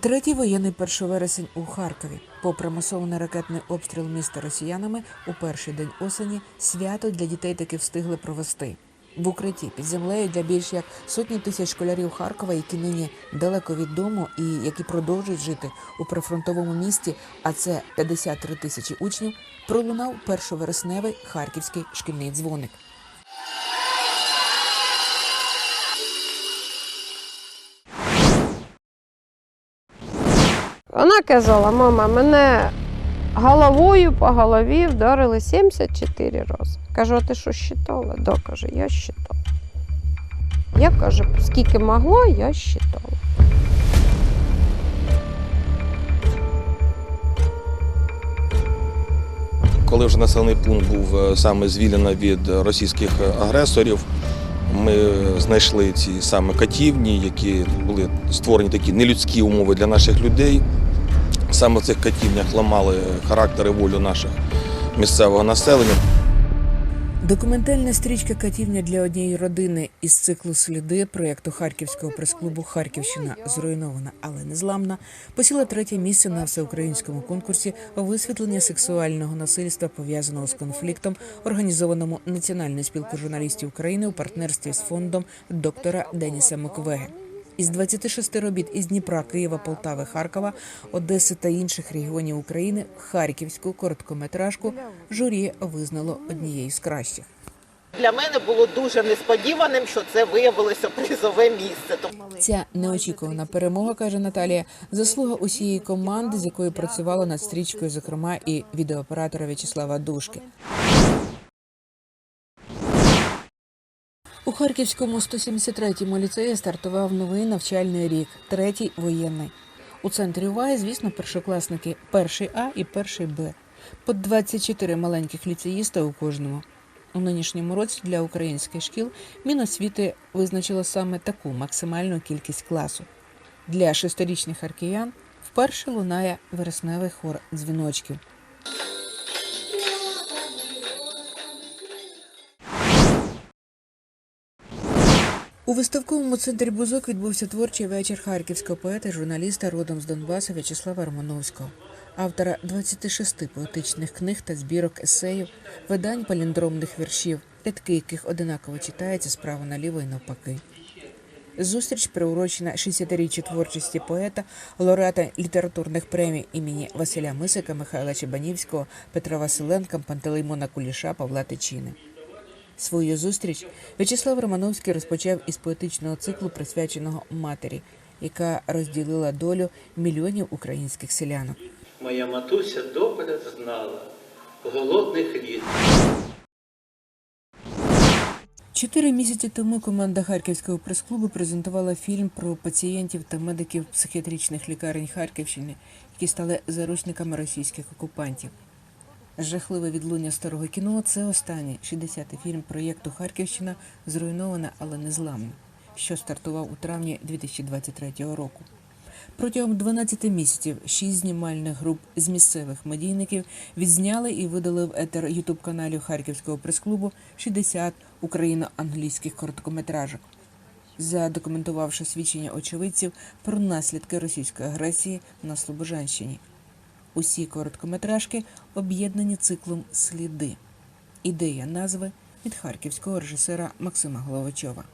Третій воєнний 1 вересень у Харкові. Попри масований ракетний обстріл міста росіянами, у перший день осені свято для дітей таки встигли провести. В укритті під землею для більш як сотні тисяч школярів Харкова, які нині далеко від дому і які продовжують жити у прифронтовому місті, а це 53 тисячі учнів, пролунав першовересневий харківський шкільний дзвоник. Вона казала, мама, мене головою по голові вдарили 74 рази. Кажу, а ти що щитала? Да, каже, я щитала. Я каже, скільки могла, я щитала. Коли вже населений пункт був е, саме звільнено від російських агресорів, ми знайшли ці саме катівні, які були створені такі нелюдські умови для наших людей. Саме в цих катівнях ламали характер і волю наших місцевого населення. Документальна стрічка Катівня для однієї родини із циклу Сліди проєкту Харківського прес-клубу Харківщина зруйнована, але незламна посіла третє місце на всеукраїнському конкурсі висвітлення сексуального насильства пов'язаного з конфліктом, організованому Національною спілкою журналістів України у партнерстві з фондом доктора Деніса Муквеге. Із 26 робіт із Дніпра, Києва, Полтави, Харкова, Одеси та інших регіонів України харківську короткометражку журі визнало однією з кращих. Для мене було дуже несподіваним, що це виявилося призове місце. Ця неочікувана перемога, каже Наталія, заслуга усієї команди, з якою працювала над стрічкою, зокрема і відеооператора В'ячеслава Душки. У Харківському 173-му ліцеї стартував новий навчальний рік, третій воєнний. У центрі уваги, звісно, першокласники перший А і перший Б. По 24 маленьких ліцеїста у кожному. У нинішньому році для українських шкіл Міносвіти визначило саме таку максимальну кількість класу. Для шестирічних харків'ян вперше лунає вересневий хор дзвіночків. У виставковому центрі Бузок відбувся творчий вечір харківського поета, журналіста родом з Донбаса В'ячеслава Романовського, автора 26 поетичних книг та збірок есеїв, видань паліндромних віршів, рядки яких одинаково читаються справа наліво і навпаки. Зустріч приурочена 60-річчю творчості поета, лауреата літературних премій імені Василя Мисика, Михайла Чебанівського, Петра Василенка, Пантелеймона Куліша, Павла Тичини. Свою зустріч В'ячеслав Романовський розпочав із поетичного циклу, присвяченого матері, яка розділила долю мільйонів українських селянок. Моя матуся добре знала голодних літ. Чотири місяці тому команда Харківського прес-клубу презентувала фільм про пацієнтів та медиків психіатричних лікарень Харківщини, які стали заручниками російських окупантів. Жахливе відлуння старого кіно це останній 60-й фільм проєкту Харківщина зруйнована, але не зламна, що стартував у травні 2023 року. Протягом 12 місяців шість знімальних груп з місцевих медійників відзняли і видали в етер ютуб каналів Харківського прес-клубу 60 україно-англійських короткометражок, задокументувавши свідчення очевидців про наслідки російської агресії на Слобожанщині. Усі короткометражки об'єднані циклом Сліди. Ідея назви від харківського режисера Максима Головачова.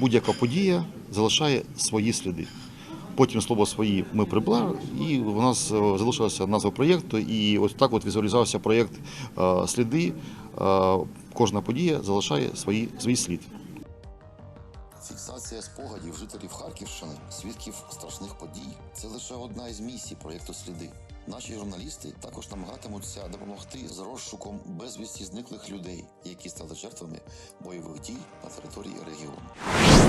Будь-яка подія залишає свої сліди. Потім слово свої ми прибрали, і у нас е, залишилася назва проєкту, і ось так от візуалізувався проєкт е, сліди. Е, Кожна подія залишає свої, свій слід. Фіксація спогадів жителів Харківщини, свідків страшних подій це лише одна із місій проєкту Сліди. Наші журналісти також намагатимуться допомогти з розшуком безвісті зниклих людей, які стали жертвами бойових дій на території регіону.